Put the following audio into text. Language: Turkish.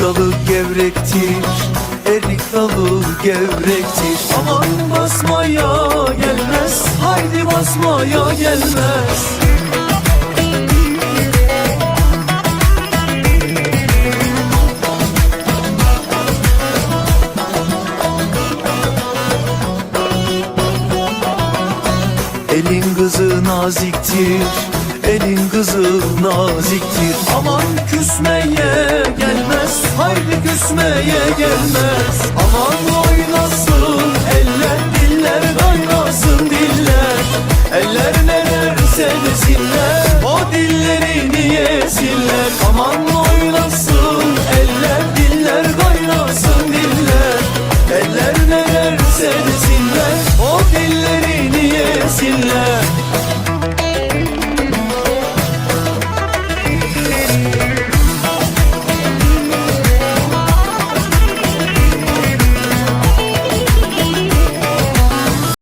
dalı gevrektir. Erik dalı gevrektir. Aman basmaya gelmez. Haydi basmaya gelmez. Elin kızı naziktir. Elin kızı naziktir. Aman küsmeye Küsmeye gelmez. Aman oynasın eller diller Kaynasın diller. Eller sevsinler. O